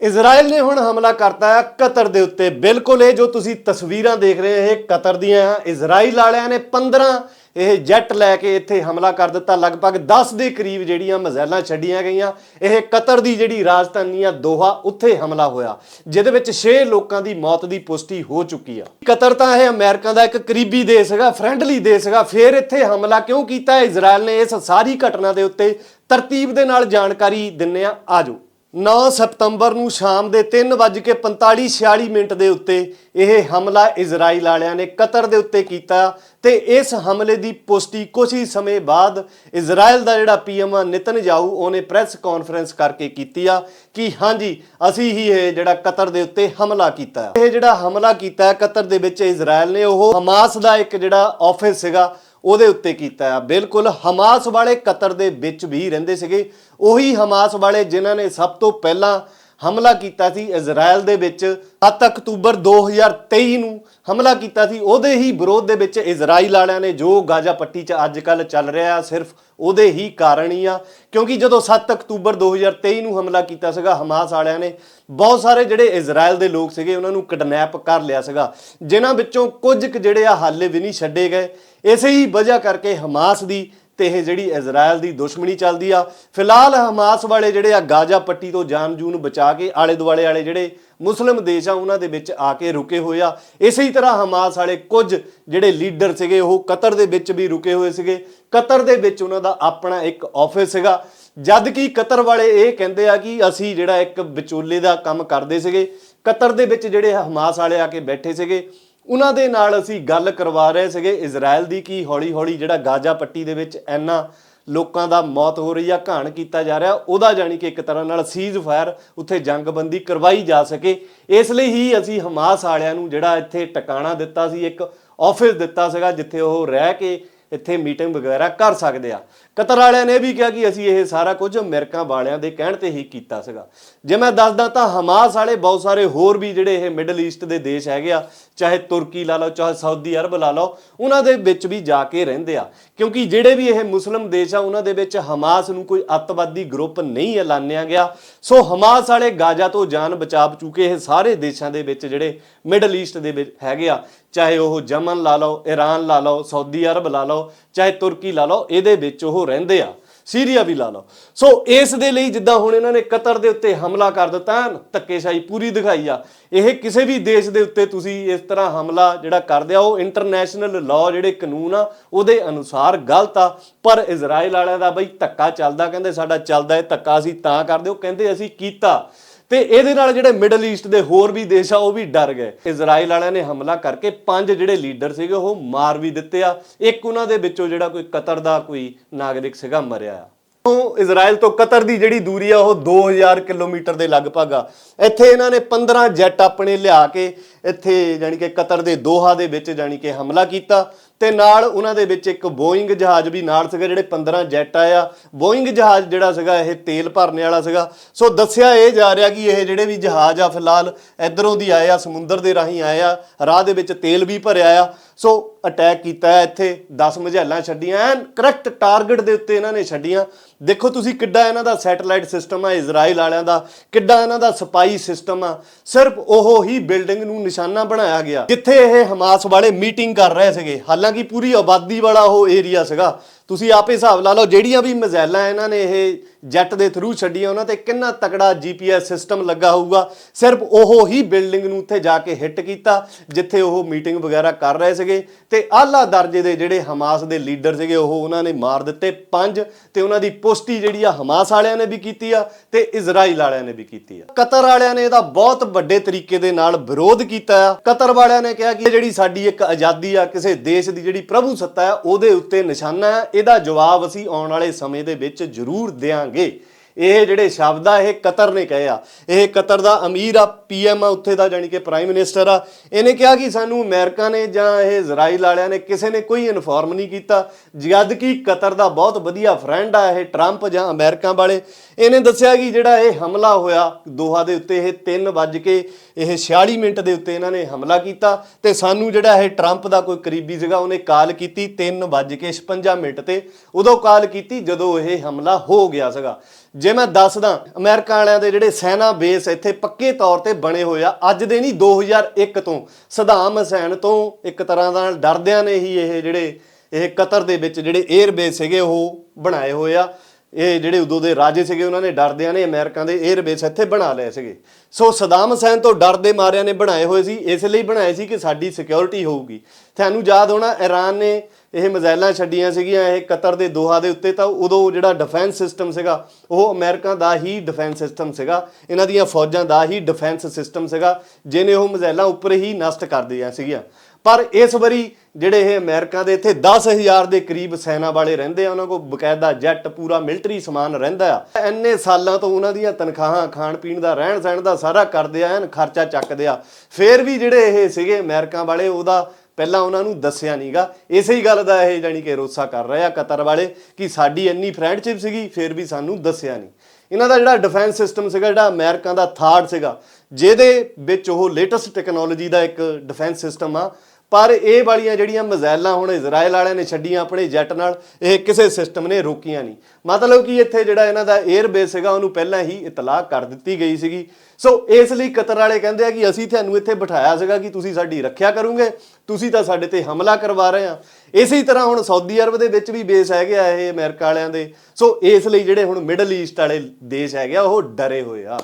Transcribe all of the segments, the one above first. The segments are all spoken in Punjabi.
ਇਜ਼ਰਾਈਲ ਨੇ ਹੁਣ ਹਮਲਾ ਕਰਤਾ ਹੈ ਕਤਰ ਦੇ ਉੱਤੇ। ਬਿਲਕੁਲ ਇਹ ਜੋ ਤੁਸੀਂ ਤਸਵੀਰਾਂ ਦੇਖ ਰਹੇ ਹੋ, ਇਹ ਕਤਰ ਦੀਆਂ ਆ। ਇਜ਼ਰਾਈਲ ਵਾਲਿਆਂ ਨੇ 15 ਇਹ ਜੈਟ ਲੈ ਕੇ ਇੱਥੇ ਹਮਲਾ ਕਰ ਦਿੱਤਾ। ਲਗਭਗ 10 ਦੇ ਕਰੀਬ ਜਿਹੜੀਆਂ ਮਜ਼ਾਇਲਾਂ ਛੱਡੀਆਂ ਗਈਆਂ। ਇਹ ਕਤਰ ਦੀ ਜਿਹੜੀ ਰਾਜਧਾਨੀ ਆ, ਦੋਹਾ, ਉੱਥੇ ਹਮਲਾ ਹੋਇਆ, ਜਿਹਦੇ ਵਿੱਚ 6 ਲੋਕਾਂ ਦੀ ਮੌਤ ਦੀ ਪੁਸ਼ਟੀ ਹੋ ਚੁੱਕੀ ਆ। ਕਤਰ ਤਾਂ ਇਹ ਅਮਰੀਕਾ ਦਾ ਇੱਕ ਕਰੀਬੀ ਦੇਸ਼ ਹੈਗਾ, ਫਰੈਂਡਲੀ ਦੇਸ਼ ਹੈਗਾ। ਫਿਰ ਇੱਥੇ ਹਮਲਾ ਕਿਉਂ ਕੀਤਾ? ਇਜ਼ਰਾਈਲ ਨੇ ਇਸ ਸਾਰੀ ਘਟਨਾ ਦੇ ਉੱਤੇ ਤਰਤੀਬ ਦੇ ਨਾਲ ਜਾਣਕਾਰੀ ਦਿੰਨੇ ਆ। ਆਜੋ। 9 ਸਤੰਬਰ ਨੂੰ ਸ਼ਾਮ ਦੇ 3:45-46 ਮਿੰਟ ਦੇ ਉੱਤੇ ਇਹ ਹਮਲਾ ਇਜ਼ਰਾਈਲ ਵਾਲਿਆਂ ਨੇ ਕਤਰ ਦੇ ਉੱਤੇ ਕੀਤਾ ਤੇ ਇਸ ਹਮਲੇ ਦੀ ਪੁਸ਼ਟੀ ਕੁਝ ਹੀ ਸਮੇਂ ਬਾਅਦ ਇਜ਼ਰਾਈਲ ਦਾ ਜਿਹੜਾ ਪੀਐਮ ਨਿਤਨਯਾਹੂ ਉਹਨੇ ਪ੍ਰੈਸ ਕਾਨਫਰੰਸ ਕਰਕੇ ਕੀਤੀ ਆ ਕਿ ਹਾਂਜੀ, ਅਸੀਂ ਹੀ ਇਹ ਜਿਹੜਾ ਕਤਰ ਦੇ ਉੱਤੇ ਹਮਲਾ ਕੀਤਾ। ਇਹ ਜਿਹੜਾ ਹਮਲਾ ਕੀਤਾ ਕਤਰ ਦੇ ਵਿੱਚ ਇਜ਼ਰਾਈਲ ਨੇ, ਉਹ ਹਮਾਸ ਦਾ ਇੱਕ ਜਿਹੜਾ ਆਫਿਸ ਸੀਗਾ ਉਹਦੇ ਉੱਤੇ ਕੀਤਾ ਆ ਬਿਲਕੁਲ ਹਮਾਸ ਵਾਲੇ ਕਤਰ ਦੇ ਵਿੱਚ ਵੀ ਰਹਿੰਦੇ ਸੀਗੇ। ਉਹੀ ਹਮਾਸ ਵਾਲੇ ਜਿਨ੍ਹਾਂ ਨੇ ਸਭ ਤੋਂ ਪਹਿਲਾਂ ਹਮਲਾ ਕੀਤਾ ਸੀ ਇਜ਼ਰਾਈਲ ਦੇ ਵਿੱਚ 7 ਅਕਤੂਬਰ 2023 ਨੂੰ ਹਮਲਾ ਕੀਤਾ ਸੀ। ਉਹਦੇ ਹੀ ਵਿਰੋਧ ਦੇ ਵਿੱਚ ਇਜ਼ਰਾਈਲ ਵਾਲਿਆਂ ਨੇ ਜੋ ਗਾਜ਼ਾ ਪੱਟੀ 'ਚ ਅੱਜ ਕੱਲ ਚੱਲ ਰਿਹਾ ਆ ਸਿਰਫ ਉਹਦੇ ਹੀ ਕਾਰਨ ਹੀ ਆ। ਕਿਉਂਕਿ ਜਦੋਂ 7 ਅਕਤੂਬਰ 2023 ਨੂੰ ਹਮਲਾ ਕੀਤਾ ਸੀਗਾ, ਹਮਾਸ ਵਾਲਿਆਂ ਨੇ ਬਹੁਤ ਸਾਰੇ ਜਿਹੜੇ ਇਜ਼ਰਾਈਲ ਦੇ ਲੋਕ ਸੀਗੇ, ਉਹਨਾਂ ਨੂੰ ਕਿਡਨੈਪ ਕਰ ਲਿਆ ਸੀਗਾ। ਜਿਨ੍ਹਾਂ ਵਿੱਚੋਂ ਕੁਝ ਕੁ ਜਿਹੜੇ ਆ ਹਾਲੇ ਵੀ ਨਹੀਂ ਛੱਡੇ ਗਏ। ਇਸੇ ਹੀ ਵਜ੍ਹਾ ਕਰਕੇ ਹਮਾਸ ਦੀ ਤੇ ਇਹ ਜਿਹੜੀ ਇਜ਼ਰਾਈਲ ਦੀ ਦੁਸ਼ਮਣੀ ਚੱਲਦੀ ਆ। ਫਿਲਹਾਲ ਹਮਾਸ ਵਾਲੇ ਜਿਹੜੇ ਆ ਗਾਜ਼ਾ ਪੱਟੀ ਤੋਂ ਜਾਨ ਜੂਨ ਬਚਾ ਕੇ ਆਲੇ ਦੁਆਲੇ ਵਾਲੇ ਜਿਹੜੇ ਮੁਸਲਮ ਦੇਸ਼ ਆ, ਉਹਨਾਂ ਦੇ ਵਿੱਚ ਆ ਕੇ ਰੁਕੇ ਹੋਏ ਆ। ਇਸੇ ਹੀ ਤਰ੍ਹਾਂ ਹਮਾਸ ਵਾਲੇ ਕੁਝ ਜਿਹੜੇ ਲੀਡਰ ਸੀਗੇ, ਉਹ ਕਤਰ ਦੇ ਵਿੱਚ ਵੀ ਰੁਕੇ ਹੋਏ ਸੀਗੇ। ਕਤਰ ਦੇ ਵਿੱਚ ਉਹਨਾਂ ਦਾ ਆਪਣਾ ਇੱਕ ਆਫਿਸ ਸੀਗਾ। ਜਦ ਕਿ ਕਤਰ ਵਾਲੇ ਇਹ ਕਹਿੰਦੇ ਆ ਕਿ ਅਸੀਂ ਜਿਹੜਾ ਇੱਕ ਵਿਚੋਲੇ ਦਾ ਕੰਮ ਕਰਦੇ ਸੀਗੇ। ਕਤਰ ਦੇ ਵਿੱਚ ਜਿਹੜੇ ਹਮਾਸ ਵਾਲੇ ਆ ਕੇ ਬੈਠੇ ਸੀਗੇ। ਉਹਨਾਂ ਦੇ ਨਾਲ ਅਸੀਂ ਗੱਲ ਕਰਵਾ ਰਹੇ ਸੀਗੇ ਇਜ਼ਰਾਈਲ ਦੀ ਕਿ ਹੌਲੀ-ਹੌਲੀ ਜਿਹੜਾ ਗਾਜ਼ਾ ਪੱਟੀ ਦੇ ਵਿੱਚ ਇੰਨਾ ਲੋਕਾਂ ਦਾ ਮੌਤ ਹੋ ਰਹੀ ਆ, ਘਾਣ ਕੀਤਾ ਜਾ ਰਿਹਾ, ਉਹਦਾ ਜਾਣੀ ਕਿ ਇੱਕ ਤਰ੍ਹਾਂ ਨਾਲ ਸੀਜ਼ ਫਾਇਰ ਉੱਥੇ ਜੰਗਬੰਦੀ ਕਰਵਾਈ ਜਾ ਸਕੇ। ਇਸ ਲਈ ਹੀ ਅਸੀਂ ਹਮਾਸ ਵਾਲਿਆਂ ਨੂੰ ਜਿਹੜਾ ਇੱਥੇ ਟਿਕਾਣਾ ਦਿੱਤਾ ਸੀ, ਇੱਕ ਆਫਿਸ ਦਿੱਤਾ ਸੀਗਾ, ਜਿੱਥੇ ਉਹ ਰਹਿ ਕੇ ਇੱਥੇ ਮੀਟਿੰਗ ਵਗੈਰਾ ਕਰ ਸਕਦੇ ਆ। ਕਤਰ ਵਾਲਿਆਂ ਨੇ ਵੀ ਕਿਹਾ ਕਿ ਅਸੀਂ ਇਹ ਸਾਰਾ ਕੁਝ ਅਮਰੀਕਾ ਵਾਲਿਆਂ ਦੇ ਕਹਿਣ ਤੇ ਹੀ ਕੀਤਾ ਸੀਗਾ। ਜੇ ਮੈਂ ਦੱਸਦਾ ਤਾਂ ਹਮਾਸ ਵਾਲੇ ਬਹੁਤ ਸਾਰੇ ਹੋਰ ਵੀ ਜਿਹੜੇ ਇਹ ਮਿਡਲ ਈਸਟ ਦੇ ਦੇਸ਼ ਹੈਗੇ ਆ, ਚਾਹੇ ਤੁਰਕੀ ਲਾ ਲਓ, ਚਾਹੇ ਸਾਊਦੀ ਅਰਬ ਲਾ ਲਓ, ਉਹਨਾਂ ਦੇ ਵਿੱਚ ਵੀ ਜਾ ਕੇ ਰਹਿੰਦੇ ਆ। ਕਿਉਂਕਿ ਜਿਹੜੇ ਵੀ ਇਹ ਮੁਸਲਮ ਦੇਸ਼ ਆ, ਉਹਨਾਂ ਦੇ ਵਿੱਚ ਹਮਾਸ ਨੂੰ ਕੋਈ ਅੱਤਵਾਦੀ ਗਰੁੱਪ ਨਹੀਂ ਐਲਾਨਿਆ ਗਿਆ। ਸੋ ਹਮਾਸ ਵਾਲੇ ਗਾਜ਼ਾ ਤੋਂ ਜਾਨ ਬਚਾ ਚੁੱਕੇ ਇਹ ਸਾਰੇ ਦੇਸ਼ਾਂ ਦੇ ਵਿੱਚ ਜਿਹੜੇ ਮਿਡਲ ਈਸਟ ਦੇ ਵਿੱਚ ਹੈਗੇ ਆ, ਚਾਹੇ ਉਹ ਜਮਨ ਲਾ ਲਓ ਈਰਾਨ ਲਾ ਲਓ, ਸਾਊਦੀ ਅਰਬ ਲਾ ਲਓ ਚਾਹੇ ਤੁਰਕੀ ਲਾ ਲਓ, ਇਹਦੇ ਵਿੱਚ ਉਹ ਰਹਿੰਦੇ ਆ, ਸੀਰੀਆ ਵੀ ਲਾ ਲਓ। ਸੋ ਇਸ ਦੇ ਲਈ ਜਿੱਦਾਂ ਹੁਣ ਇਹਨਾਂ ਨੇ ਕਤਰ ਦੇ ਉੱਤੇ ਹਮਲਾ ਕਰ ਦਿੱਤਾ, ਧੱਕੇਸ਼ਾਹੀ ਪੂਰੀ ਦਿਖਾਈ ਆ। ਇਹ ਕਿਸੇ ਵੀ ਦੇਸ਼ ਦੇ ਉੱਤੇ ਤੁਸੀਂ ਇਸ ਤਰ੍ਹਾਂ ਹਮਲਾ ਜਿਹੜਾ ਕਰਦੇ ਆ, ਉਹ ਇੰਟਰਨੈਸ਼ਨਲ ਲਾਅ ਜਿਹੜੇ ਕਾਨੂੰਨ ਆ, ਉਹਦੇ ਅਨੁਸਾਰ ਗਲਤ ਆ। ਪਰ ਇਜ਼ਰਾਈਲ ਵਾਲਿਆਂ ਦਾ ਬਈ ਧੱਕਾ ਚੱਲਦਾ, ਕਹਿੰਦੇ ਸਾਡਾ ਚੱਲਦਾ ਇਹ ਧੱਕਾ ਅਸੀਂ ਤਾਂ ਕਰਦੇ, ਉਹ ਕਹਿੰਦੇ ਅਸੀਂ ਕੀਤਾ। ਤੇ ਇਹਦੇ ਨਾਲ ਜਿਹੜੇ ਮਿਡਲ ਈਸਟ ਦੇ ਹੋਰ ਵੀ ਦੇਸ਼ ਆ, ਉਹ ਵੀ ਡਰ ਗਏ। ਇਜ਼ਰਾਈਲ ਵਾਲਿਆਂ ਨੇ ਹਮਲਾ ਕਰਕੇ ਪੰਜ ਜਿਹੜੇ ਲੀਡਰ ਸੀਗੇ, ਉਹ ਮਾਰ ਵੀ ਦਿੱਤੇ ਆ। ਇੱਕ ਉਹਨਾਂ ਦੇ ਵਿੱਚੋਂ ਜਿਹੜਾ ਕੋਈ ਕਤਰ ਦਾ ਕੋਈ ਨਾਗਰਿਕ ਸੀਗਾ, ਮਰਿਆ ਆ। ਤੋਂ ਇਜ਼ਰਾਈਲ ਤੋਂ ਕਤਰ ਦੀ ਜਿਹੜੀ ਦੂਰੀ ਆ, ਉਹ 2000 ਕਿਲੋਮੀਟਰ ਦੇ ਲਗਭਗ ਆ। ਇੱਥੇ ਇਹਨਾਂ ਨੇ 15 ਜੈਟ ਆਪਣੇ ਲਿਆ ਕੇ ਇੱਥੇ ਜਾਨੀ ਕਿ ਕਤਰ ਦੇ ਦੋਹਾ ਦੇ ਵਿੱਚ ਜਾਨੀ ਕਿ ਹਮਲਾ ਕੀਤਾ। ਤੇ ਨਾਲ ਉਹਨਾਂ ਦੇ ਵਿੱਚ ਇੱਕ ਬੋਇੰਗ ਜਹਾਜ਼ ਵੀ ਨਾਲ ਸੀਗਾ, ਜਿਹੜੇ 15 ਜੈਟ ਆਇਆ ਬੋਇੰਗ ਜਹਾਜ਼ ਜਿਹੜਾ ਸੀਗਾ, ਇਹ ਤੇਲ ਭਰਨੇ ਵਾਲਾ ਸੀਗਾ। ਸੋ ਦੱਸਿਆ ਇਹ ਜਾ ਰਿਹਾ ਕਿ ਇਹ ਜਿਹੜੇ ਵੀ ਜਹਾਜ਼ ਆ, ਫਿਲਹਾਲ ਇਧਰੋਂ ਦੀ ਆਏ ਆ, ਸਮੁੰਦਰ ਦੇ ਰਾਹੀਂ ਆਏ ਆ। ਰਾਹ ਦੇ ਵਿੱਚ ਤੇਲ ਵੀ ਭਰਿਆ ਆ। ਸੋ ਅਟੈਕ ਕੀਤਾ ਹੈ ਇੱਥੇ 10 ਮਝੈਲਾਂ ਛੱਡੀਆਂ, ਐਨ ਕਰੈਕਟ ਟਾਰਗੇਟ ਦੇ ਉੱਤੇ ਇਹਨਾਂ ਨੇ ਛੱਡੀਆਂ। ਦੇਖੋ ਤੁਸੀਂ ਕਿੱਡਾ ਇਹਨਾਂ ਦਾ ਸੈਟੇਲਾਈਟ ਸਿਸਟਮ ਆ, ਇਜ਼ਰਾਈਲ ਵਾਲਿਆਂ ਦਾ, ਕਿੱਡਾ ਇਹਨਾਂ ਦਾ ਸਪਾਈ ਸਿਸਟਮ ਆ। ਸਿਰਫ ਉਹ ਹੀ ਬਿਲਡਿੰਗ ਨੂੰ ਨਿਸ਼ਾਨਾ ਬਣਾਇਆ ਗਿਆ, ਜਿੱਥੇ ਇਹ ਹਮਾਸ ਵਾਲੇ ਮੀਟਿੰਗ ਕਰ ਰਹੇ ਸੀਗੇ। ਹਾਲਾਂਕਿ ਪੂਰੀ ਆਬਾਦੀ ਵਾਲਾ ਉਹ ਏਰੀਆ ਸੀਗਾ। ਤੁਸੀਂ ਆਪੇ ਹਿਸਾਬ ਲਾ ਲਓ, ਜਿਹੜੀਆਂ ਵੀ ਮਜ਼ਾਇਲਾਂ ਇਹਨਾਂ ਨੇ ਇਹ ਜੈਟ ਦੇ ਥਰੂ ਛੱਡੀਆਂ, ਉਹਨਾਂ ਤੇ ਕਿੰਨਾ ਤਕੜਾ ਜੀਪੀਐਸ ਸਿਸਟਮ ਲੱਗਾ ਹੋਊਗਾ। ਸਿਰਫ ਉਹ ਹੀ ਬਿਲਡਿੰਗ ਨੂੰ ਉੱਥੇ ਜਾ ਕੇ ਹਿੱਟ ਕੀਤਾ, ਜਿੱਥੇ ਉਹ ਮੀਟਿੰਗ ਵਗੈਰਾ ਕਰ ਰਹੇ ਸੀਗੇ। ਤੇ ਆਲਾ ਦਰਜੇ ਦੇ ਜਿਹੜੇ ਹਮਾਸ ਦੇ ਲੀਡਰ ਸੀਗੇ, ਉਹ ਉਹਨਾਂ ਨੇ ਮਾਰ ਦਿੱਤੇ ਪੰਜ, ਤੇ ਉਹਨਾਂ ਦੀ ਪੁਸ਼ਟੀ ਜਿਹੜੀ ਆ ਹਮਾਸ ਵਾਲਿਆਂ ਨੇ ਵੀ ਕੀਤੀ ਆ, ਤੇ ਇਜ਼ਰਾਈਲ ਵਾਲਿਆਂ ਨੇ ਵੀ ਕੀਤੀ ਆ। ਕਤਰ ਵਾਲਿਆਂ ਨੇ ਇਹਦਾ ਬਹੁਤ ਵੱਡੇ ਤਰੀਕੇ ਦੇ ਨਾਲ ਵਿਰੋਧ ਕੀਤਾ ਆ। ਕਤਰ ਵਾਲਿਆਂ ਨੇ ਕਿਹਾ ਕਿ ਜਿਹੜੀ ਸਾਡੀ ਇੱਕ ਆਜ਼ਾਦੀ ਆ, ਕਿਸੇ ਦੇਸ਼ ਦੀ ਜਿਹੜੀ ਪ੍ਰਭੂ ਸੱਤਾ ਆ, ਉਹਦੇ ਉੱਤੇ ਨਿਸ਼ਾਨਾ ਹੈ ਇਹਦਾ ਜਵਾਬ ਅਸੀਂ ਆਉਣ ਵਾਲੇ ਸਮੇਂ ਦੇ ਵਿੱਚ ਜ਼ਰੂਰ ਦੇਵਾਂਗੇ ਇਹ ਜਿਹੜੇ ਸ਼ਬਦ ਆ, ਇਹ ਕਤਰ ਨੇ ਕਹੇ ਆ। ਇਹ ਕਤਰ ਦਾ ਅਮੀਰ ਆ, ਪੀਐਮ ਆ, ਉੱਥੇ ਦਾ ਜਾਨੀ ਕਿ ਪ੍ਰਾਈਮ ਮਿਨਿਸਟਰ ਆ। ਇਹਨੇ ਕਿਹਾ ਕਿ ਸਾਨੂੰ ਅਮਰੀਕਾ ਨੇ ਜਾਂ ਇਹ ਇਜ਼ਰਾਈਲ ਵਾਲਿਆਂ ਨੇ ਕਿਸੇ ਨੇ ਕੋਈ ਇਨਫੋਰਮ ਨਹੀਂ ਕੀਤਾ। ਜਦ ਕਿ ਕਤਰ ਦਾ ਬਹੁਤ ਵਧੀਆ ਫਰੈਂਡ ਆ, ਇਹ ਟਰੰਪ ਜਾਂ ਅਮਰੀਕਾ ਵਾਲੇ। ਇਹਨੇ ਦੱਸਿਆ ਕਿ ਜਿਹੜਾ ਇਹ ਹਮਲਾ ਹੋਇਆ, ਦੋਹਾ ਦੇ ਉੱਤੇ ਇਹ 3 ਵੱਜ ਕੇ ਇਹ 46 ਮਿੰਟ ਦੇ ਉੱਤੇ ਇਹਨਾਂ ਨੇ ਹਮਲਾ ਕੀਤਾ ਤੇ ਸਾਨੂੰ ਜਿਹੜਾ ਇਹ ਟਰੰਪ ਦਾ ਕੋਈ ਕਰੀਬੀ ਸੀਗਾ ਉਹਨੇ ਕਾਲ ਕੀਤੀ 3 ਵੱਜ ਕੇ 56 ਮਿੰਟ ਤੇ। ਉਦੋਂ ਕਾਲ ਕੀਤੀ ਜਦੋਂ ਇਹ ਹਮਲਾ ਹੋ ਗਿਆ ਸੀਗਾ। ਜੇ ਮੈਂ ਦੱਸਦਾ, ਅਮਰੀਕਾ ਵਾਲਿਆਂ ਦੇ ਜਿਹੜੇ ਸੈਨਾ ਬੇਸ ਇੱਥੇ ਪੱਕੇ ਤੌਰ ਤੇ ਬਣੇ ਹੋਏ ਆ, ਅੱਜ ਦੇ ਨਹੀਂ 2001 ਤੋਂ। ਸਦਾਮ ਹੁਸੈਨ ਤੋਂ ਇੱਕ ਤਰ੍ਹਾਂ ਦਾ ਡਰਦਿਆਂ ਨੇ ਹੀ ਇਹ ਜਿਹੜੇ, ਇਹ ਕਤਰ ਦੇ ਵਿੱਚ ਜਿਹੜੇ 에ਅਰ ਬੇਸ ਸੀਗੇ ਉਹ ਬਣਾਏ ਹੋਏ ਆ। ਇਹ ਜਿਹੜੇ ਉਦੋਂ ਦੇ ਰਾਜੇ ਸੀਗੇ, ਉਹਨਾਂ ਨੇ ਡਰਦਿਆਂ ਨੇ ਅਮਰੀਕਾ ਦੇ 에ਅਰ ਬੇਸ ਇੱਥੇ ਬਣਾ ਲਏ ਸੀਗੇ। ਸੋ ਸਦਾਮ ਹੁਸੈਨ ਤੋਂ ਡਰਦੇ ਮਾਰਿਆਂ ਨੇ ਬਣਾਏ ਹੋਏ ਸੀ। ਇਸ ਲਈ ਬਣਾਏ ਸੀ ਕਿ ਸਾਡੀ ਸਿਕਿਉਰਿਟੀ ਹੋਊਗੀ। ਤੁਹਾਨੂੰ ਯਾਦ ਹੋਣਾ ਈਰਾਨ ਨੇ ਇਹ ਮਿਜ਼ਾਈਲਾਂ ਛੱਡੀਆਂ ਸੀਗੀਆਂ, ਇਹ ਕਤਰ ਦੇ ਦੋਹਾ ਦੇ ਉੱਤੇ ਤਾਂ ਉਦੋਂ ਜਿਹੜਾ ਡਿਫੈਂਸ ਸਿਸਟਮ ਸੀਗਾ, ਉਹ ਅਮਰੀਕਾ ਦਾ ਹੀ ਡਿਫੈਂਸ ਸਿਸਟਮ ਸੀਗਾ। ਇਹਨਾਂ ਦੀਆਂ ਫੌਜਾਂ ਦਾ ਹੀ ਡਿਫੈਂਸ ਸਿਸਟਮ ਸੀਗਾ ਜਿਹਨੇ ਉਹ ਮਿਜ਼ਾਈਲਾਂ ਉੱਪਰ ਹੀ ਨਸ਼ਟ ਕਰ ਦਿੱਤੀਆਂ ਸੀਗੀਆਂ। ਪਰ ਇਸ ਵਾਰੀ ਜਿਹੜੇ ਇਹ ਅਮਰੀਕਾ ਦੇ ਇੱਥੇ 10000 ਦੇ ਕਰੀਬ ਸੈਨਾ ਵਾਲੇ ਰਹਿੰਦੇ ਆ, ਉਹਨਾਂ ਕੋਲ ਬਕਾਇਦਾ ਜੈਟ ਪੂਰਾ ਮਿਲਟਰੀ ਸਮਾਨ ਰਹਿੰਦਾ ਆ। ਇੰਨੇ ਸਾਲਾਂ ਤੋਂ ਉਹਨਾਂ ਦੀਆਂ ਤਨਖਾਹਾਂ, ਖਾਣ ਪੀਣ ਦਾ, ਰਹਿਣ ਸਹਿਣ ਦਾ ਸਾਰਾ ਕਰਦੇ ਆ, ਐਨ ਖਰਚਾ ਚੱਕਦੇ ਆ। ਫੇਰ ਵੀ ਜਿਹੜੇ ਇਹ ਸੀਗੇ ਅਮਰੀਕਾ ਵਾਲੇ, ਉਹਦਾ ਪਹਿਲਾਂ ਉਹਨਾਂ ਨੂੰ ਦੱਸਿਆ ਨਹੀਂਗਾ ਇਸੇ ਹੀ ਗੱਲ ਦਾ ਇਹ ਜਾਨੀ ਕਿ ਰੋਸਾ ਕਰ ਰਹੇ ਆ ਕਤਰ ਵਾਲੇ ਕਿ ਸਾਡੀ ਇੰਨੀ ਫਰੈਂਡਸ਼ਿਪ ਸੀਗੀ, ਫੇਰ ਵੀ ਸਾਨੂੰ ਦੱਸਿਆ ਨਹੀਂ ਇਹਨਾਂ ਦਾ ਜਿਹੜਾ ਡਿਫੈਂਸ ਸਿਸਟਮ ਸੀਗਾ, ਜਿਹੜਾ ਅਮਰੀਕਾ ਦਾ ਥਾਰਡ ਸੀਗਾ, ਜਿਹਦੇ ਵਿੱਚ ਉਹ ਲੇਟੈਸਟ ਟੈਕਨੋਲੋਜੀ ਦਾ ਇੱਕ ਡਿਫੈਂਸ ਸਿਸਟਮ ਆ ਪਰ ਇਹ ਵਾਲੀਆਂ ਜਿਹੜੀਆਂ ਮਜ਼ਾਇਲਾਂ ਹੁਣ ਇਜ਼ਰਾਈਲ ਵਾਲਿਆਂ ਨੇ ਛੱਡੀਆਂ ਆਪਣੇ ਜੈਟ ਨਾਲ, ਇਹ ਕਿਸੇ ਸਿਸਟਮ ਨੇ ਰੋਕੀਆਂ ਨਹੀਂ। ਮਤਲਬ ਕਿ ਇੱਥੇ ਜਿਹੜਾ ਇਹਨਾਂ ਦਾ 에ਅਰ ਬੇਸ ਸੀਗਾ, ਉਹਨੂੰ ਪਹਿਲਾਂ ਹੀ ਇਤਲਾਹ ਕਰ ਦਿੱਤੀ ਗਈ ਸੀਗੀ। ਸੋ ਇਸ ਲਈ ਕਤਰ ਵਾਲੇ ਕਹਿੰਦੇ ਆ ਕਿ ਅਸੀਂ ਤੁਹਾਨੂੰ ਇੱਥੇ ਬਿਠਾਇਆ ਸੀਗਾ ਕਿ ਤੁਸੀਂ ਸਾਡੀ ਰੱਖਿਆ ਕਰੋਗੇ, ਤੁਸੀਂ ਤਾਂ ਸਾਡੇ ਤੇ ਹਮਲਾ ਕਰਵਾ ਰਹੇ ਆ। ਇਸੇ ਤਰ੍ਹਾਂ ਹੁਣ ਸਾਊਦੀ ਅਰਬ ਦੇ ਵਿੱਚ ਵੀ ਬੇਸ ਹੈਗੇ ਆ ਇਹ ਅਮਰੀਕਾ ਵਾਲਿਆਂ ਦੇ। ਸੋ ਇਸ ਲਈ ਜਿਹੜੇ ਹੁਣ ਮਿਡਲ ਈਸਟ ਵਾਲੇ ਦੇਸ਼ ਹੈਗੇ ਆ, ਉਹ ਡਰੇ ਹੋਏ ਆ।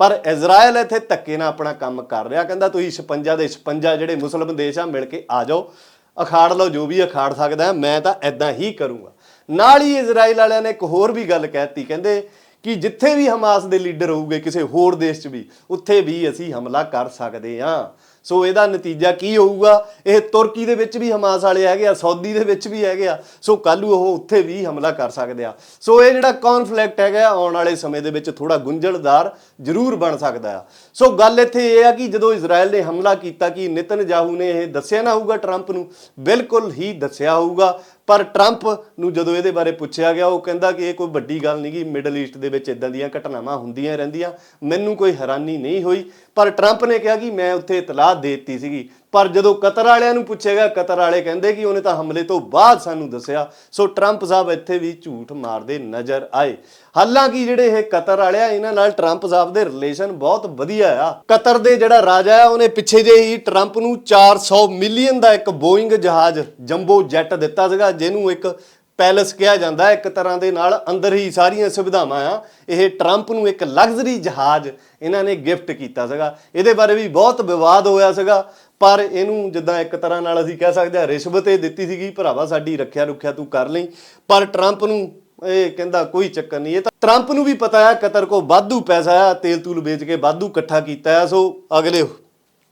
ਪਰ ਇਜ਼ਰਾਈਲ ਇੱਥੇ ਧੱਕੇ ਨਾਲ ਆਪਣਾ ਕੰਮ ਕਰ ਰਿਹਾ। ਕਹਿੰਦਾ ਤੁਸੀਂ 56 ਦੇ 56 ਜਿਹੜੇ ਮੁਸਲਮਾਨ ਦੇਸ਼ ਆ, ਮਿਲ ਕੇ ਆ ਜਾਓ। ਅਖਾੜ ਲਓ, ਜੋ ਵੀ ਅਖਾੜ ਸਕਦਾ ਮੈਂ ਤਾਂ ਐਦਾਂ ਹੀ ਕਰੂੰਗਾ। ਨਾਲ ਹੀ ਇਜ਼ਰਾਈਲ ਵਾਲਿਆਂ ਨੇ ਇੱਕ ਹੋਰ ਵੀ ਗੱਲ ਕਹਿਤੀ। ਕਹਿੰਦੇ ਕਿ ਜਿੱਥੇ ਵੀ ਹਮਾਸ ਦੇ ਲੀਡਰ ਹੋਊਗੇ, ਕਿਸੇ ਹੋਰ ਦੇਸ਼ 'ਚ ਵੀ, ਉੱਥੇ ਵੀ ਅਸੀਂ ਹਮਲਾ ਕਰ ਸਕਦੇ ਹਾਂ। ਸੋ ਇਹਦਾ ਨਤੀਜਾ ਕੀ ਹੋਊਗਾ? ਇਹ ਤੁਰਕੀ ਦੇ ਵਿੱਚ ਵੀ ਹਮਾਸ ਵਾਲੇ ਹੈਗੇ ਆ, ਸਾਊਦੀ ਦੇ ਵਿੱਚ ਵੀ ਹੈਗੇ ਆ। ਸੋ ਕੱਲ੍ਹ ਨੂੰ ਉਹ ਉੱਥੇ ਵੀ ਹਮਲਾ ਕਰ ਸਕਦੇ ਆ। ਸੋ ਇਹ ਜਿਹੜਾ ਕੌਨਫਲਿਕਟ ਹੈਗਾ, ਆਉਣ ਵਾਲੇ ਸਮੇਂ ਦੇ ਵਿੱਚ ਥੋੜਾ ਗੁੰਝਲਦਾਰ ਜ਼ਰੂਰ ਬਣ ਸਕਦਾ ਆ। ਸੋ ਗੱਲ ਇੱਥੇ ਇਹ ਆ ਕਿ ਜਦੋਂ ਇਜ਼ਰਾਈਲ ਨੇ ਹਮਲਾ ਕੀਤਾ, ਕਿ ਨਿਤਨਜਾਹੂ ਨੇ ਇਹ ਦੱਸਿਆ ਨਾ ਹੋਊਗਾ ਟਰੰਪ ਨੂੰ? ਬਿਲਕੁਲ ਹੀ ਦੱਸਿਆ ਹੋਊਗਾ। ਪਰ ਟਰੰਪ ਨੂੰ ਜਦੋਂ ਇਹਦੇ ਬਾਰੇ ਪੁੱਛਿਆ ਗਿਆ, ਉਹ ਕਹਿੰਦਾ ਕਿ ਇਹ ਕੋਈ ਵੱਡੀ ਗੱਲ ਨਹੀਂ ਕਿ ਮਿਡਲ ਈਸਟ ਦੇ ਵਿੱਚ ਇਦਾਂ ਦੀਆਂ ਘਟਨਾਵਾਂ ਹੁੰਦੀਆਂ ਰਹਿੰਦੀਆਂ। ਮੈਨੂੰ ਕੋਈ ਹੈਰਾਨੀ ਨਹੀਂ ਹੋਈ, ਪਰ ਟਰੰਪ ਨੇ ਕਿਹਾ ਕਿ ਮੈਂ ਉੱਥੇ ਇਤਲਾਹ ਦੇ ਦਿੱਤੀ ਸੀਗੀ। ਪਰ ਜਦੋਂ ਕਤਰ ਵਾਲਿਆਂ ਨੂੰ ਪੁੱਛੇਗਾ ਕਤਰ ਵਾਲੇ ਕਹਿੰਦੇ ਕਿ ਉਹਨੇ ਤਾਂ ਹਮਲੇ ਤੋਂ ਬਾਅਦ ਸਾਨੂੰ ਦੱਸਿਆ। ਸੋ ਟਰੰਪ ਸਾਹਿਬ ਇੱਥੇ ਵੀ ਝੂਠ ਮਾਰਦੇ ਨਜ਼ਰ ਆਏ। ਹਾਲਾਂਕਿ ਜਿਹੜੇ ਇਹ ਕਤਰ ਵਾਲੇ ਆ, ਇਹਨਾਂ ਨਾਲ ਟਰੰਪ ਸਾਹਿਬ ਦੇ ਰਿਲੇਸ਼ਨ ਬਹੁਤ ਵਧੀਆ ਆ। ਕਤਰ ਦੇ ਜਿਹੜਾ ਰਾਜਾ ਆ, ਉਹਨੇ ਪਿੱਛੇ ਜੇ ਹੀ ਟਰੰਪ ਨੂੰ 400 ਮਿਲੀਅਨ ਦਾ ਇੱਕ ਬੋਇੰਗ ਜਹਾਜ਼ ਜੰਬੋ ਜੈਟ ਦਿੱਤਾ ਸੀਗਾ, ਜਿਹਨੂੰ ਇੱਕ ਪੈਲਸ ਕਿਹਾ ਜਾਂਦਾ ਇੱਕ ਤਰ੍ਹਾਂ ਦੇ ਨਾਲ ਅੰਦਰ ਹੀ ਸਾਰੀਆਂ ਸੁਵਿਧਾਵਾਂ ਆ। ਇਹ ਟਰੰਪ ਨੂੰ ਇੱਕ ਲਗਜ਼ਰੀ ਜਹਾਜ਼ ਇਹਨਾਂ ਨੇ ਗਿਫਟ ਕੀਤਾ ਸੀਗਾ। ਇਹਦੇ ਬਾਰੇ ਵੀ ਬਹੁਤ ਵਿਵਾਦ ਹੋਇਆ ਸੀਗਾ। ਪਰ ਇਹਨੂੰ ਜਿੱਦਾਂ ਇੱਕ ਤਰ੍ਹਾਂ ਨਾਲ ਅਸੀਂ ਕਹਿ ਸਕਦੇ ਹਾਂ ਰਿਸ਼ਵਤ ਇਹ ਦਿੱਤੀ ਸੀਗੀ, ਭਰਾਵਾ, ਸਾਡੀ ਰੱਖਿਆ ਰੁੱਖਿਆ ਤੂੰ ਕਰ ਲਈ। ਪਰ ਟਰੰਪ ਨੂੰ ਇਹ ਕਹਿੰਦਾ ਕੋਈ ਚੱਕਰ ਨਹੀਂ। ਇਹ ਤਾਂ ਟਰੰਪ ਨੂੰ ਵੀ ਪਤਾ ਹੈ ਕਤਰ ਕੋ ਵਾਧੂ ਪੈਸਾ ਆ, ਤੇਲ ਤੂਲ ਵੇਚ ਕੇ ਵਾਧੂ ਇਕੱਠਾ ਕੀਤਾ ਆ, ਸੋ ਅਗਲੇ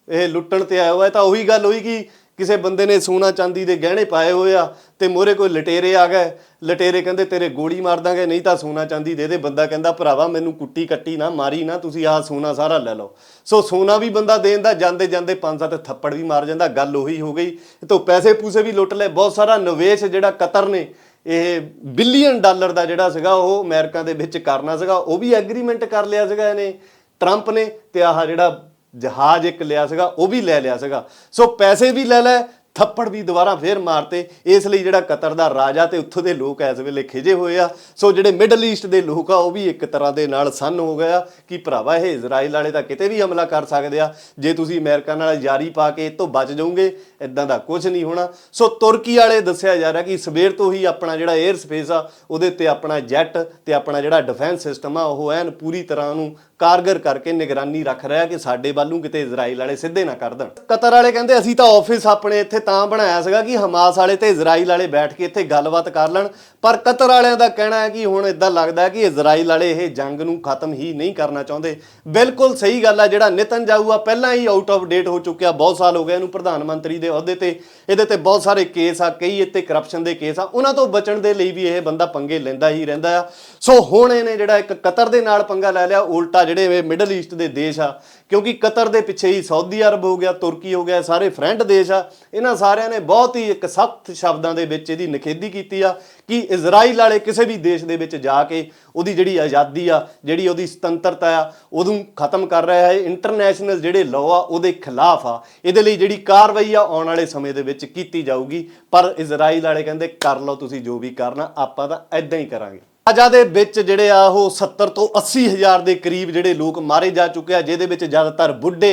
ਇਹ ਲੁੱਟਣ ਤੇ ਆਇਆ ਹੋਇਆ, ਤਾਂ ਉਹੀ ਗੱਲ ਹੋਈ ਕਿ ਕਿਸੇ ਬੰਦੇ ਨੇ ਸੋਨਾ ਚਾਂਦੀ ਦੇ ਗਹਿਣੇ ਪਾਏ ਹੋਏ ਆ ਤੇ ਮੋਰੇ ਕੋਈ ਲਟੇਰੇ ਆ ਗਏ, ਲਟੇਰੇ ਕਹਿੰਦੇ ਤੇਰੇ ਗੋਲੀ ਮਾਰ ਦਾਂਗੇ, ਨਹੀਂ ਤਾਂ ਸੋਨਾ ਚਾਂਦੀ ਦੇ ਦੇ, ਬੰਦਾ ਕਹਿੰਦਾ, ਭਰਾਵਾ, ਮੈਨੂੰ ਕੁੱਟੀ ਕੱਟੀ ਨਾ, ਮਾਰੀ ਨਾ, ਤੁਸੀਂ ਆਹ ਸੋਨਾ ਸਾਰਾ ਲੈ ਲਓ। ਸੋ ਸੋਨਾ ਵੀ ਬੰਦਾ ਦੇਣ ਦਾ ਜਾਂਦੇ ਜਾਂਦੇ ਪੰਜ ਸੱਤ ਥੱਪੜ ਵੀ ਮਾਰ ਜਾਂਦਾ, ਗੱਲ ਉਹੀ ਹੋ ਗਈ। ਤੋਂ ਪੈਸੇ ਪੂਸੇ ਵੀ ਲੁੱਟ ਲਏ, ਬਹੁਤ ਸਾਰਾ ਨਿਵੇਸ਼ ਜਿਹੜਾ ਕਤਰ ਨੇ, ਇਹ ਬਿਲੀਅਨ ਡਾਲਰ ਦਾ ਜਿਹੜਾ ਸੀਗਾ, ਉਹ ਅਮਰੀਕਾ ਦੇ ਵਿੱਚ ਕਰਨਾ ਸੀਗਾ, ਉਹ ਵੀ ਐਗਰੀਮੈਂਟ ਕਰ ਲਿਆ ਸੀਗਾ ਇਹਨੇ, ਟਰੰਪ ਨੇ, ਤੇ ਆਹ ਜਿਹੜਾ ਜਹਾਜ਼ ਇੱਕ ਲਿਆ ਸੀਗਾ, ਉਹ ਵੀ ਲੈ ਲਿਆ ਸੀਗਾ। ਸੋ ਪੈਸੇ ਵੀ ਲੈ ਲੈ ਥੱਪੜ ਵੀ ਦੁਬਾਰਾ ਫੇਰ ਮਾਰਤੇ। ਇਸ ਲਈ ਜਿਹੜਾ ਕਤਰ ਦਾ ਰਾਜਾ ਤੇ ਉੱਥੋਂ ਦੇ ਲੋਕ ਇਸ ਵੇਲੇ ਖਿਜੇ ਹੋਏ ਆ। ਸੋ ਜਿਹੜੇ ਮਿਡਲ ਈਸਟ ਦੇ ਲੋਕ ਆ, ਉਹ ਵੀ ਇੱਕ ਤਰ੍ਹਾਂ ਦੇ ਨਾਲ ਸੰਨ ਹੋ ਗਿਆ ਕਿ ਭਰਾਵਾ, ਇਹ ਇਜ਼ਰਾਈਲ ਵਾਲੇ ਤਾਂ ਕਿਤੇ ਵੀ ਹਮਲਾ ਕਰ ਸਕਦੇ ਆ। ਜੇ ਤੁਸੀਂ ਅਮਰੀਕਾ ਨਾਲ ਜਾਰੀ ਪਾ ਕੇ ਇਹ ਤੋਂ ਬਚ ਜਾਓਗੇ ਇਦਾਂ ਦਾ ਕੁਝ ਨਹੀਂ ਹੋਣਾ। ਸੋ ਤੁਰਕੀ ਵਾਲੇ ਦੱਸਿਆ ਜਾ ਰਿਹਾ ਕਿ ਸਵੇਰ ਤੋਂ ਹੀ ਆਪਣਾ ਜਿਹੜਾ 에ਅਰ ਸਪੇਸ ਆ, ਉਹਦੇ ਤੇ ਆਪਣਾ ਜੈਟ ਤੇ ਆਪਣਾ ਜਿਹੜਾ ਡਿਫੈਂਸ ਸਿਸਟਮ ਆ, ਉਹ ਐਨ ਪੂਰੀ ਤਰ੍ਹਾਂ ਨੂੰ ਕਾਰਗਰ ਕਰਕੇ ਨਿਗਰਾਨੀ ਰੱਖ ਰਿਹਾ ਕਿ ਸਾਡੇ ਵੱਲ ਨੂੰ ਕਿਤੇ ਇਜ਼ਰਾਈਲ ਵਾਲੇ ਸਿੱਧੇ ਨਾ ਕਰ ਦੇਣ। ਕਤਰ ਵਾਲੇ ਕਹਿੰਦੇ, ਅਸੀਂ ਤਾਂ ਆਫਿਸ ਆਪਣੇ ਇੱਥੇ ਤਾਂ ਬਣਾਇਆ ਸੀਗਾ ਕਿ ਹਮਾਸ ਵਾਲੇ ਤੇ ਇਜ਼ਰਾਈਲ ਵਾਲੇ ਬੈਠ ਕੇ ਇੱਥੇ ਗੱਲਬਾਤ ਕਰ ਲੈਣ। ਪਰ ਕਤਰ ਵਾਲਿਆਂ ਦਾ ਕਹਿਣਾ ਹੈ ਕਿ ਹੁਣ ਇਦਾਂ ਲੱਗਦਾ ਹੈ ਕਿ ਇਜ਼ਰਾਈਲ ਵਾਲੇ ਇਹ ਜੰਗ ਨੂੰ ਖਤਮ ਹੀ ਨਹੀਂ ਕਰਨਾ ਚਾਹੁੰਦੇ। ਬਿਲਕੁਲ ਸਹੀ ਗੱਲ ਆ, ਜਿਹੜਾ ਨਿਤਨਜਾਹੂ ਆ, ਪਹਿਲਾਂ ਹੀ ਆਊਟ ਆਫ ਡੇਟ ਹੋ ਚੁੱਕਿਆ, ਬਹੁਤ ਸਾਲ ਹੋ ਗਏ ਇਹਨੂੰ ਪ੍ਰਧਾਨ ਮੰਤਰੀ ਦੇ ਅਹੁਦੇ ਤੇ। ਇਹਦੇ ਤੇ ਬਹੁਤ ਸਾਰੇ ਕੇਸ ਆ, ਕਈ ਇੱਥੇ ਕਰਪਸ਼ਨ ਦੇ ਕੇਸ ਆ, ਉਹਨਾਂ ਤੋਂ ਬਚਣ ਦੇ ਲਈ ਵੀ ਇਹ ਬੰਦਾ ਪੰਗੇ ਲੈਂਦਾ ਹੀ ਰਹਿੰਦਾ ਆ। ਸੋ ਹੁਣ ਇਹਨੇ ਜਿਹੜਾ ਇੱਕ ਕਤਰ ਦੇ ਨਾਲ ਪੰਗਾ ਲੈ ਲਿਆ, ਉਲਟਾ ਜਿਹੜੇ ਮਿਡਲ ਈਸਟ ਦੇ ਦੇਸ਼ ਆ, ਕਿਉਂਕਿ ਕਤਰ ਦੇ ਪਿੱਛੇ ਹੀ ਸਾਊਦੀ ਅਰਬ ਹੋ ਗਿਆ ਤੁਰਕੀ ਹੋ ਗਿਆ, ਸਾਰੇ ਫਰੈਂਡ ਦੇਸ਼ ਆ, ਇਹਨਾਂ ਸਾਰਿਆਂ ਨੇ ਬਹੁਤ ਹੀ ਇੱਕ ਸਖਤ ਸ਼ਬਦਾਂ ਦੇ ਵਿੱਚ ਇਹਦੀ ਨਿਖੇਧੀ ਕੀਤੀ ਆ ਕਿ ਇਜ਼ਰਾਈਲ ਵਾਲੇ ਕਿਸੇ ਵੀ ਦੇਸ਼ ਦੇ ਵਿੱਚ ਜਾ ਕੇ ਉਹਦੀ ਜਿਹੜੀ ਆਜ਼ਾਦੀ ਆ, ਜਿਹੜੀ ਉਹਦੀ ਸੁਤੰਤਰਤਾ ਆ, ਉਹਨੂੰ ਖਤਮ ਕਰ ਰਿਹਾ ਹੈ। ਇੰਟਰਨੈਸ਼ਨਲ ਜਿਹੜੇ ਲਾਅ ਆ, ਉਹਦੇ ਖਿਲਾਫ ਆ। ਇਹਦੇ ਲਈ ਜਿਹੜੀ ਕਾਰਵਾਈ ਆ, ਆਉਣ ਵਾਲੇ ਸਮੇਂ ਦੇ ਵਿੱਚ ਕੀਤੀ ਜਾਊਗੀ। ਪਰ ਇਜ਼ਰਾਈਲ ਵਾਲੇ ਕਹਿੰਦੇ, ਕਰ ਲਓ ਤੁਸੀਂ ਜੋ ਵੀ ਕਰਨਾ, ਆਪਾਂ ਤਾਂ ਐਦਾਂ ਹੀ ਕਰਾਂਗੇ। ਰਾਜਾ ਦੇ ਵਿੱਚ ਜਿਹੜੇ ਆ ਉਹ 70 ਤੋਂ 80 ਹਜ਼ਾਰ ਦੇ ਕਰੀਬ ਜਿਹੜੇ ਲੋਕ ਮਾਰੇ ਜਾ ਚੁੱਕੇ ਆ, ਜਿਹਦੇ ਵਿੱਚ ਜ਼ਿਆਦਾਤਰ ਬੁੱਢੇ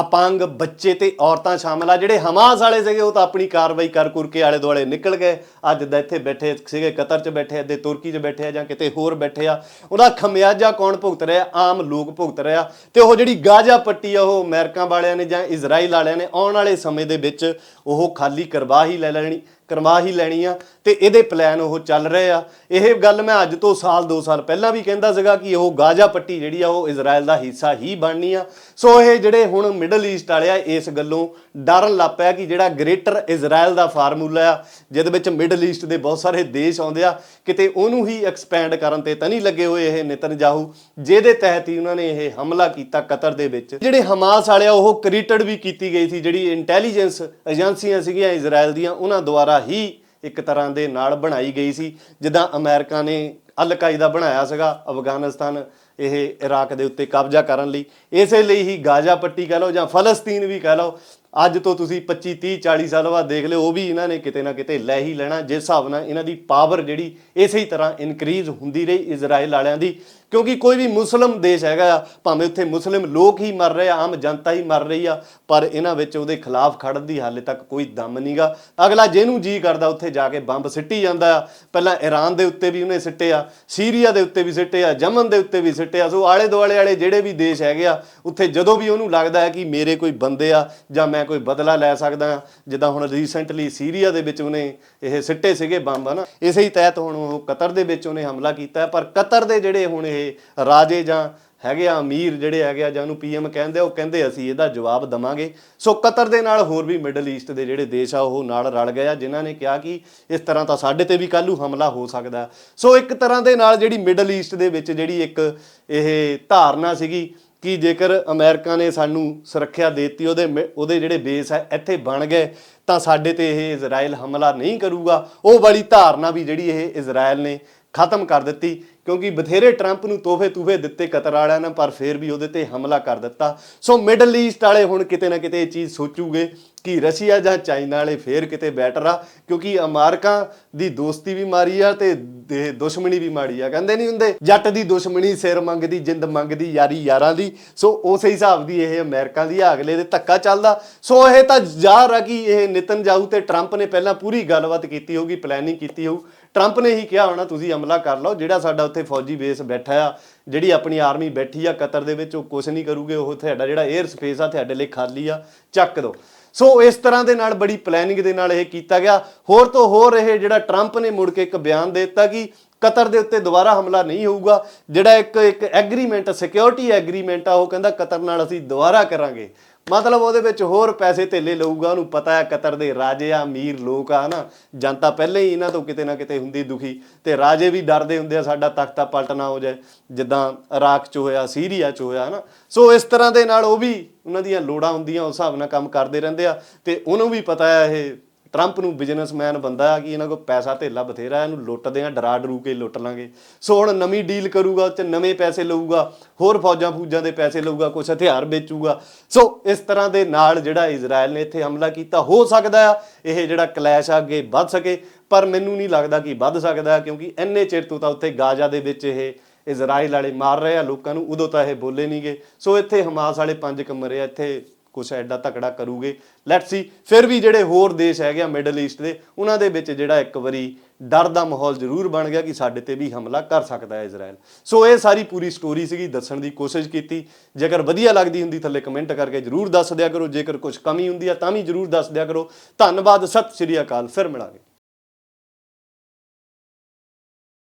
ਅਪੰਗ ਬੱਚੇ ਤੇ ਔਰਤਾਂ ਸ਼ਾਮਲ ਆ। ਜਿਹੜੇ ਹਮਾਸ ਵਾਲੇ ਸੀਗੇ, ਉਹ ਤਾਂ ਆਪਣੀ ਕਾਰਵਾਈ ਕਰ ਕੁਰ ਕੇ ਆਲੇ ਦੁਆਲੇ ਨਿਕਲ ਗਏ। ਅੱਜ ਦਾ ਇੱਥੇ ਬੈਠੇ ਸੀਗੇ, ਕਤਰ 'ਚ ਬੈਠੇ ਆ ਤੁਰਕੀ 'ਚ ਬੈਠੇ ਆ ਜਾਂ ਕਿਤੇ ਹੋਰ ਬੈਠੇ ਆ। ਉਹਦਾ ਖਮਿਆਜਾ ਕੌਣ ਭੁਗਤ ਰਿਹਾ? ਆਮ ਲੋਕ ਭੁਗਤ ਰਿਹਾ। ਤੇ ਉਹ ਜਿਹੜੀ ਗਾਜ਼ਾ ਪੱਟੀ ਆ, ਉਹ ਅਮਰੀਕਾ ਵਾਲਿਆਂ ਨੇ ਜਾਂ ਇਜ਼ਰਾਈਲ ਵਾਲਿਆਂ ਨੇ ਆਉਣ ਵਾਲੇ ਸਮੇਂ ਦੇ ਵਿੱਚ ਉਹ ਖਾਲੀ ਕਰਵਾ ਹੀ ਲੈ ਲੈਣੀ, ਕਰਵਾ ਹੀ ਲੈਣੀ ਆ। ਤੇ ਇਹਦੇ ਪਲਾਨ ਉਹ ਚੱਲ ਰਹੇ ਆ। ਇਹ ਗੱਲ ਮੈਂ ਅੱਜ ਤੋਂ ਸਾਲ 2 ਸਾਲ ਪਹਿਲਾਂ ਵੀ ਕਹਿੰਦਾ ਸੀਗਾ ਕਿ ਉਹ ਗਾਜ਼ਾ ਪੱਟੀ ਜਿਹੜੀ ਆ, ਉਹ ਇਜ਼ਰਾਈਲ ਦਾ ਹਿੱਸਾ ਹੀ ਬਣਨੀ ਆ। ਸੋ ਇਹ ਜਿਹੜੇ ਹੁਣ ਮਿਡਲ ਈਸਟ ਵਾਲੇ ਇਸ ਗੱਲੋਂ ਡਰਨ ਲੱਪਿਆ ਕਿ ਜਿਹੜਾ ਗ੍ਰੇਟਰ ਇਜ਼ਰਾਈਲ ਦਾ ਫਾਰਮੂਲਾ ਆ, ਜਿਹਦੇ ਵਿੱਚ ਮਿਡਲ ਈਸਟ ਦੇ ਬਹੁਤ ਸਾਰੇ ਦੇਸ਼ ਆਉਂਦੇ ਆ, ਕਿਤੇ ਉਹਨੂੰ ਹੀ ਐਕਸਪੈਂਡ ਕਰਨ ਤੇ ਤਾਂ ਨਹੀਂ ਲੱਗੇ ਹੋਏ ਇਹ ਨਿਤਨਜਾਹੂ ਜਿਹਦੇ ਤਹਿਤ ਹੀ ਉਹਨਾਂ ਨੇ ਇਹ ਹਮਲਾ ਕੀਤਾ ਕਤਰ ਦੇ ਵਿੱਚ। ਜਿਹੜੇ ਹਮਾਸ ਵਾਲੇ ਆ ਉਹ ਕ੍ਰੀਟਡ ਵੀ ਕੀਤੀ ਗਈ ਸੀ, ਜਿਹੜੀ ਇੰਟੈਲੀਜੈਂਸ ਏਜੰਸੀਆਂ ਸੀਗੀਆਂ ਇਜ਼ਰਾਈਲ ਦੀਆਂ, ਉਹਨਾਂ ਦੁਆਰਾ ਹੀ ਇੱਕ ਤਰ੍ਹਾਂ ਦੇ ਨਾਲ ਬਣਾਈ ਗਈ ਸੀ, ਜਿੱਦਾਂ ਅਮਰੀਕਾ ਨੇ ਅਲ ਕਾਇਦਾ ਬਣਾਇਆ ਸੀਗਾ ਅਫਗਾਨਿਸਤਾਨ ਇਹ ਇਰਾਕ ਦੇ ਉੱਤੇ ਕਬਜ਼ਾ ਕਰਨ ਲਈ। ਇਸੇ ਲਈ ਹੀ ਗਾਜ਼ਾ ਪੱਟੀ ਕਹ ਲਓ ਜਾਂ ਫਲਸਤੀਨ ਵੀ ਕਹ ਲਓ ਅੱਜ ਤੋਂ ਤੁਸੀਂ 25 30 40 ਸਾਲ ਬਾਅਦ ਦੇਖ ਲਿਓ, ਉਹ ਵੀ ਇਹਨਾਂ ਨੇ ਕਿਤੇ ਨਾ ਕਿਤੇ ਲੈ ਹੀ ਲੈਣਾ, ਜਿਸ ਹਿਸਾਬ ਨਾਲ ਇਹਨਾਂ ਦੀ ਪਾਵਰ ਜਿਹੜੀ ਇਸੇ ਹੀ ਤਰ੍ਹਾਂ ਇਨਕਰੀਜ਼ ਹੁੰਦੀ ਰਹੀ ਇਜ਼ਰਾਈਲ ਵਾਲਿਆਂ ਦੀ। ਕਿਉਂਕਿ ਕੋਈ ਵੀ ਮੁਸਲਮ ਦੇਸ਼ ਹੈਗਾ ਆ ਭਾਵੇਂ ਉੱਥੇ ਮੁਸਲਿਮ ਲੋਕ ਹੀ ਮਰ ਰਹੇ ਆ, ਆਮ ਜਨਤਾ ਹੀ ਮਰ ਰਹੀ ਆ, ਪਰ ਇਹਨਾਂ ਵਿੱਚ ਉਹਦੇ ਖਿਲਾਫ ਖੜਨ ਦੀ ਹਾਲੇ ਤੱਕ ਕੋਈ ਦਮ ਨਹੀਂਗਾ। ਅਗਲਾ ਜਿਹਨੂੰ ਜੀ ਕਰਦਾ, ਉੱਥੇ ਜਾ ਕੇ ਬੰਬ ਸਿੱਟੀ ਜਾਂਦਾ ਆ। ਪਹਿਲਾਂ ਈਰਾਨ ਦੇ ਉੱਤੇ ਵੀ ਉਹਨੇ ਸਿੱਟੇ ਆ, ਸੀਰੀਆ ਦੇ ਉੱਤੇ ਵੀ ਸਿੱਟੇ ਆ, ਯਮਨ ਦੇ ਉੱਤੇ ਵੀ ਸਿੱਟੇ ਆ। ਸੋ ਆਲੇ ਦੁਆਲੇ ਵਾਲੇ ਜਿਹੜੇ ਵੀ ਦੇਸ਼ ਹੈਗੇ ਆ, ਉੱਥੇ ਜਦੋਂ ਵੀ ਉਹਨੂੰ ਲੱਗਦਾ ਹੈ ਕਿ ਮੇਰੇ ਕੋਈ ਬੰਦੇ ਆ ਜਾਂ ਮੈਂ ਕੋਈ ਬਦਲਾ ਲੈ ਸਕਦਾ। ਜਿੱਦਾਂ ਹੁਣ ਰੀਸੈਂਟਲੀ ਸੀਰੀਆ ਦੇ ਵਿੱਚ ਉਹਨੇ ਇਹ ਸਿੱਟੇ ਸੀਗੇ ਬੰਬ ਹਨਾ? ਇਸੇ ਹੀ ਤਹਿਤ ਹੁਣ ਉਹ ਕਤਰ ਦੇ ਵਿੱਚ ਉਹਨੇ ਹਮਲਾ ਕੀਤਾ ਪਰ ਕਤਰ ਦੇ ਜਿਹੜੇ ਹੁਣ ਇਹ ਰਾਜੇ ਜਾਂ ਹੈਗੇ ਆ ਅਮੀਰ ਜਿਹੜੇ ਹੈਗੇ ਆ ਜਾਂ ਉਹਨੂੰ ਪੀਐਮ ਕਹਿੰਦੇ ਆ, ਉਹ ਕਹਿੰਦੇ ਅਸੀਂ ਇਹਦਾ ਜਵਾਬ ਦਵਾਂਗੇ। ਸੋ ਕਤਰ ਦੇ ਨਾਲ ਹੋਰ ਵੀ ਮਿਡਲ ਈਸਟ ਦੇ ਜਿਹੜੇ ਦੇਸ਼ ਆ ਉਹ ਨਾਲ ਰਲ ਗਏ ਆ ਜਿਨ੍ਹਾਂ ਨੇ ਕਿਹਾ ਕਿ ਇਸ ਤਰ੍ਹਾਂ ਤਾਂ ਸਾਡੇ ਤੇ ਵੀ ਕੱਲ੍ਹ ਹਮਲਾ ਹੋ ਸਕਦਾ। ਸੋ ਇੱਕ ਤਰ੍ਹਾਂ ਦੇ ਨਾਲ ਜਿਹੜੀ ਮਿਡਲ ਈਸਟ ਦੇ ਵਿੱਚ ਜਿਹੜੀ ਇੱਕ ਇਹ ਧਾਰਨਾ ਸੀਗੀ ਕਿ ਜੇਕਰ ਅਮਰੀਕਾ ਨੇ ਸਾਨੂੰ ਸੁਰੱਖਿਆ ਦਿੱਤੀ, ਉਹਦੇ ਮਿ- ਉਹਦੇ ਜਿਹੜੇ ਬੇਸ ਹੈ, ਇੱਥੇ ਬਣ ਗਏ, ਤਾਂ ਸਾਡੇ ਤੇ ਇਹ ਇਜ਼ਰਾਈਲ ਹਮਲਾ ਨਹੀਂ ਕਰੂਗਾ। ਉਹ ਵਾਲੀ ਧਾਰਨਾ ਵੀ ਜਿਹੜੀ ਇਹ ਇਜ਼ਰਾਈਲ ਨੇ ਖਤਮ ਕਰ ਦਿੱਤੀ, ਕਿਉਂਕਿ ਬਥੇਰੇ ਟਰੰਪ ਨੂੰ ਤੋਹਫੇ ਤੂਫੇ ਦਿੱਤੇ ਕਤਰ ਵਾਲਿਆਂ ਨੇ, ਪਰ ਫਿਰ ਵੀ ਉਹਦੇ ਤੇ ਹਮਲਾ ਕਰ ਦਿੱਤਾ। ਸੋ ਮਿਡਲ ਈਸਟ ਵਾਲੇ ਹੁਣ ਕਿਤੇ ਨਾ ਕਿਤੇ ਇਹ ਚੀਜ਼ ਸੋਚੂਗੇ ਕਿ ਰਸ਼ੀਆ ਜਾਂ ਚਾਈਨਾ ਵਾਲੇ ਫੇਰ ਕਿਤੇ ਬੈਟਰ ਆ, ਕਿਉਂਕਿ ਅਮਰੀਕਾ ਦੀ ਦੋਸਤੀ ਵੀ ਮਾਰੀ ਆ ਤੇ ਦੇ- ਦੁਸ਼ਮਣੀ ਵੀ ਮਾੜੀ ਆ ਕਹਿੰਦੇ ਨਹੀਂ ਹੁੰਦੇ? ਜੱਟ ਦੀ ਦੁਸ਼ਮਣੀ ਸਿਰ ਮੰਗਦੀ ਜਿੰਦ ਮੰਗਦੀ ਯਾਰੀ ਯਾਰਾਂ ਦੀ। ਸੋ ਉਸੇ ਹਿਸਾਬ ਦੀ ਇਹ ਅਮਰੀਕਾ ਦੀ ਆ, ਅਗਲੇ ਦੇ ਧੱਕਾ ਚੱਲਦਾ। ਸੋ ਇਹ ਤਾਂ ਜ਼ਾਹਰ ਆ ਕਿ ਇਹ ਨਿਤਨ ਜਾਊ ਤੇ ਟਰੰਪ ਨੇ ਪਹਿਲਾਂ ਪੂਰੀ ਗੱਲਬਾਤ ਕੀਤੀ ਹੋਊਗੀ ਪਲੈਨਿੰਗ ਕੀਤੀ ਹੋਊ। ਟਰੰਪ ਨੇ ਹੀ ਕਿਹਾ ਹੋਣਾ ਤੁਸੀਂ ਹਮਲਾ ਕਰ ਲਓ। ਜਿਹੜਾ ਸਾਡਾ ਉੱਥੇ ਫੌਜੀ ਬੇਸ ਬੈਠਾ ਆ ਜਿਹੜੀ ਆਪਣੀ ਆਰਮੀ ਬੈਠੀ ਆ ਕਤਰ ਦੇ ਵਿੱਚ ਉਹ ਕੁਝ ਨਹੀਂ ਕਰੂਗੇ। ਉਹ ਤੁਹਾਡਾ ਜਿਹੜਾ 에ਅਰ ਸਪੇਸ ਆ ਤੁਹਾਡੇ ਲਈ ਖਾਲੀ ਆ ਚੱਕ ਦਿਓ ਸੋ ਇਸ ਤਰ੍ਹਾਂ ਦੇ ਨਾਲ ਬੜੀ ਪਲੈਨਿੰਗ ਦੇ ਨਾਲ ਇਹ ਕੀਤਾ ਗਿਆ। ਹੋਰ ਤੋਂ ਹੋਰ ਇਹ ਜਿਹੜਾ ਟਰੰਪ ਨੇ ਮੁੜ ਕੇ ਇੱਕ ਬਿਆਨ ਦੇ ਦਿੱਤਾ ਕਿ ਕਤਰ ਦੇ ਉੱਤੇ ਦੁਬਾਰਾ ਹਮਲਾ ਨਹੀਂ ਹੋਊਗਾ, ਜਿਹੜਾ ਇੱਕ ਇੱਕ ਐਗਰੀਮੈਂਟ ਸਿਕਿਉਰਿਟੀ ਐਗਰੀਮੈਂਟ ਆ, ਉਹ ਕਹਿੰਦਾ ਕਤਰ ਨਾਲ ਅਸੀਂ ਦੁਬਾਰਾ ਕਰਾਂਗੇ। ਮਤਲਬ ਉਹਦੇ ਵਿੱਚ ਹੋਰ ਪੈਸੇ ਧੇਲੇ ਲਊਗਾ, ਉਹਨੂੰ ਪਤਾ ਹੈ ਕਤਰ ਦੇ ਰਾਜੇ ਆ, ਅਮੀਰ ਲੋਕ ਆ ਨਾ ਜਨਤਾ ਪਹਿਲੇ ਹੀ ਇਹਨਾਂ ਤੋਂ ਕਿਤੇ ਨਾ ਕਿਤੇ ਹੁੰਦੀ ਦੁਖੀ ਤੇ ਰਾਜੇ ਵੀ ਡਰਦੇ ਹੁੰਦੇ ਆ, ਸਾਡਾ ਤਖਤਾ ਪਲਟ ਨਾ ਹੋ ਜਾਏ, ਜਿੱਦਾਂ ਇਰਾਕ 'ਚ ਹੋਇਆ, ਸੀਰੀਆ 'ਚ ਹੋਇਆ ਨਾ ਸੋ ਇਸ ਤਰ੍ਹਾਂ ਦੇ ਨਾਲ ਉਹ ਵੀ ਉਹਨਾਂ ਦੀਆਂ ਲੋੜਾਂ ਹੁੰਦੀਆਂ, ਉਸ ਹਿਸਾਬ ਨਾਲ ਕੰਮ ਕਰਦੇ ਰਹਿੰਦੇ ਆ ਤੇ ਉਹਨੂੰ ਵੀ ਪਤਾ ਹੈ ਇਹ ਟਰੰਪ ਨੂੰ ਬਿਜ਼ਨਸਮੈਨ ਬੰਦਾ ਆ ਕਿ ਇਹਨਾਂ ਕੋਲ ਪੈਸਾ ਧੇਲਾ ਬਥੇਰਾ, ਇਹਨੂੰ ਲੁੱਟਦੇ ਆ, ਡਰਾ ਡਰੂ ਕੇ ਲੁੱਟ ਲਾਂਗੇ। ਸੋ ਹੁਣ ਨਵੀਂ ਡੀਲ ਕਰੂਗਾ, ਉਹ 'ਚ ਨਵੇਂ ਪੈਸੇ ਲਊਗਾ, ਹੋਰ ਫੌਜਾਂ ਫੂਜਾਂ ਦੇ ਪੈਸੇ ਲਊਗਾ ਕੁਝ ਹਥਿਆਰ ਵੇਚੂਗਾ। ਸੋ ਇਸ ਤਰ੍ਹਾਂ ਦੇ ਨਾਲ ਜਿਹੜਾ ਇਜ਼ਰਾਈਲ ਨੇ ਇੱਥੇ ਹਮਲਾ ਕੀਤਾ, ਹੋ ਸਕਦਾ ਆ ਇਹ ਜਿਹੜਾ ਕਲੈਸ਼ ਆ, ਅੱਗੇ ਵੱਧ ਸਕੇ, ਪਰ ਮੈਨੂੰ ਨਹੀਂ ਲੱਗਦਾ ਕਿ ਵੱਧ ਸਕਦਾ, ਕਿਉਂਕਿ ਇੰਨੇ ਚਿਰ ਤੋਂ ਤਾਂ ਉੱਥੇ ਗਾਜ਼ਾ ਦੇ ਵਿੱਚ ਇਹ ਇਜ਼ਰਾਈਲ ਵਾਲੇ ਮਾਰ ਰਹੇ ਆ, ਲੋਕਾਂ ਨੂੰ ਉਦੋਂ ਤਾਂ ਇਹ ਬੋਲੇ ਨਹੀਂਗੇ ਸੋ ਇੱਥੇ ਹਮਾਸ ਵਾਲੇ ਪੰਜ ਕਮਰੇ ਆ, ਇੱਥੇ ਕੁਛ ਐਡਾ ਤਕੜਾ ਕਰੂਗੇ। ਲੈਟਸ ਸੀ ਫਿਰ ਵੀ ਜਿਹੜੇ ਹੋਰ ਦੇਸ਼ ਹੈਗੇ ਆ ਮਿਡਲ ਈਸਟ ਦੇ, ਉਹਨਾਂ ਦੇ ਵਿੱਚ ਜਿਹੜਾ ਇੱਕ ਵਾਰੀ ਡਰ ਦਾ ਮਾਹੌਲ ਜ਼ਰੂਰ ਬਣ ਗਿਆ ਕਿ ਸਾਡੇ ਤੇ ਵੀ ਹਮਲਾ ਕਰ ਸਕਦਾ ਹੈ ਇਜ਼ਰਾਈਲ ਸੋ ਇਹ ਸਾਰੀ ਪੂਰੀ ਸਟੋਰੀ ਸੀਗੀ, ਦੱਸਣ ਦੀ ਕੋਸ਼ਿਸ਼ ਕੀਤੀ। ਜੇਕਰ ਵਧੀਆ ਲੱਗਦੀ ਹੁੰਦੀ, ਥੱਲੇ ਕਮੈਂਟ ਕਰਕੇ ਜ਼ਰੂਰ ਦੱਸ ਦਿਆ ਕਰੋ। ਜੇਕਰ ਕੁਝ ਕਮੀ ਹੁੰਦੀ ਆ, ਤਾਂ ਵੀ ਜ਼ਰੂਰ ਦੱਸ ਦਿਆ ਕਰੋ। ਧੰਨਵਾਦ, ਸਤਿ ਸ਼੍ਰੀ ਅਕਾਲ, ਫਿਰ ਮਿਲਾਂਗੇ।